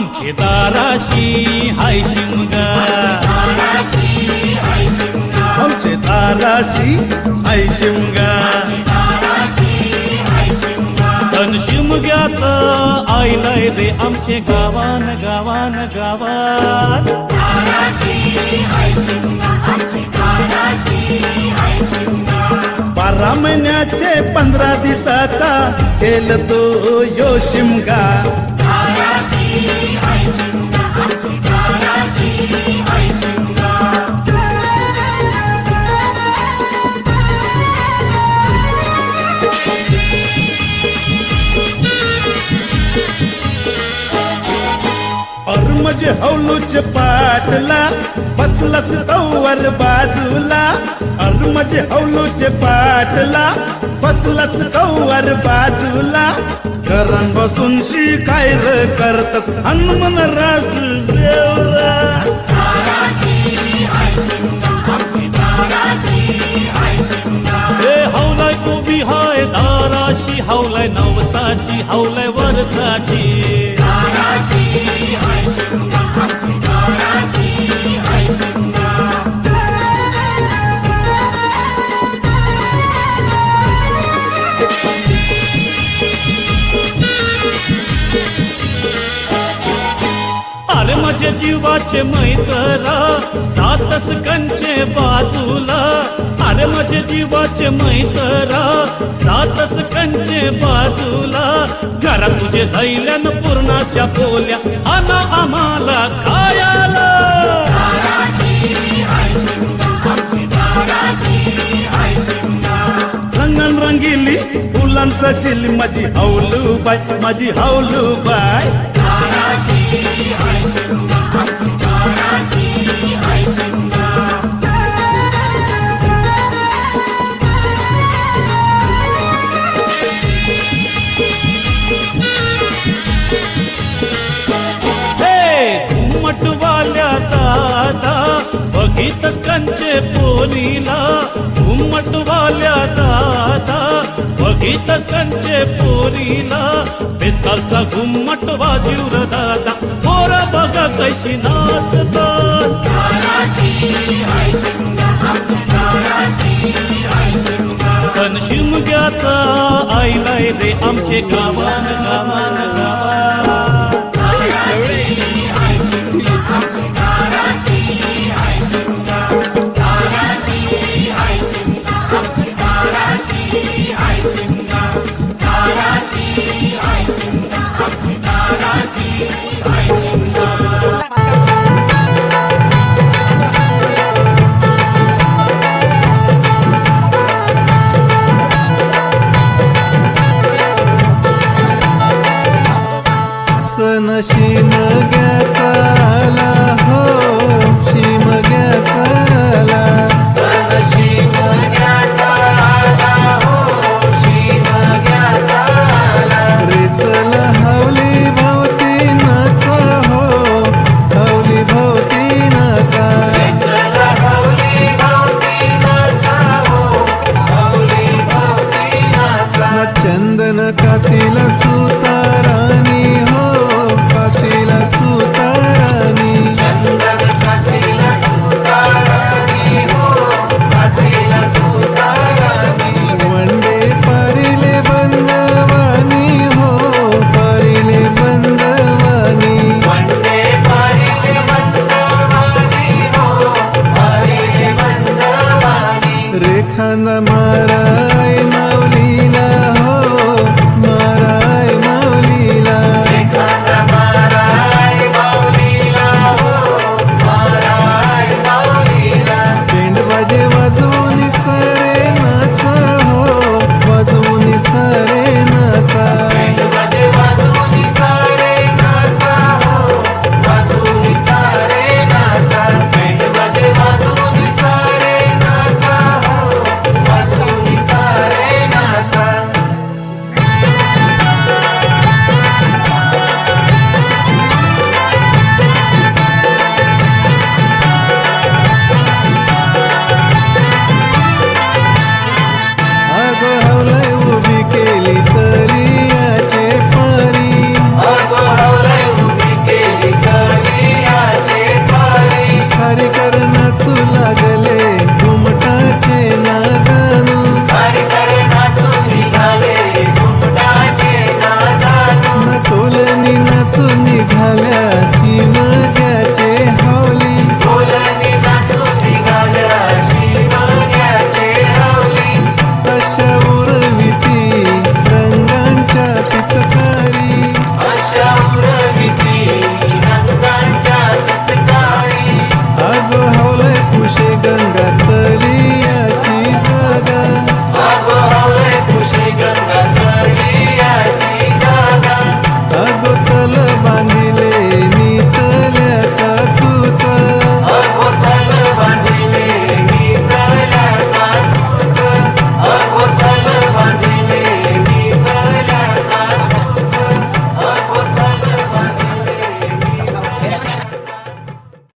धाराशी हाय शिमगा. आमचे धाराशी हाय शिमगा. धन शिमग्याच आईलय रे आमचे गावान गावान गावात बारा महिन्याचे पंधरा दिसाचा केल तो यो शिमगा. म्हणजे हौलूच पाटला बसलस तवर बाजूला. और म्हणजे हौलूच पाटला बसलस तवर बाजूला. करण बसून शिकाय र करतात हनुमान राज देवरा हे हौलाय उभी हाय दाराशी हौलाय नवसाची हौलाय वरसाची जीवाचे मैत्र सातस कंचे बाजूला. अरे माझे जीवाचे मैत्र सातस कंचे बाजूला. घरा तुझे जाईल्यान पूर्णाच्या बोल्या आना आम्हाला खायाला. रंगन रंगिली फुलांचा चिल माझी हौलू बाय माझी हौलू बाय बघितच कंचे पोरीला घुमटवाल्या दादा. बघितच कंचे पोरीला बेसकालचा घुमट वाजीवर दादा. पोरा बघा कशी नाचतात शिमग्याचा आईलाय रे आमचे गावान गावान. सण शिमग्याचा the. ঢালা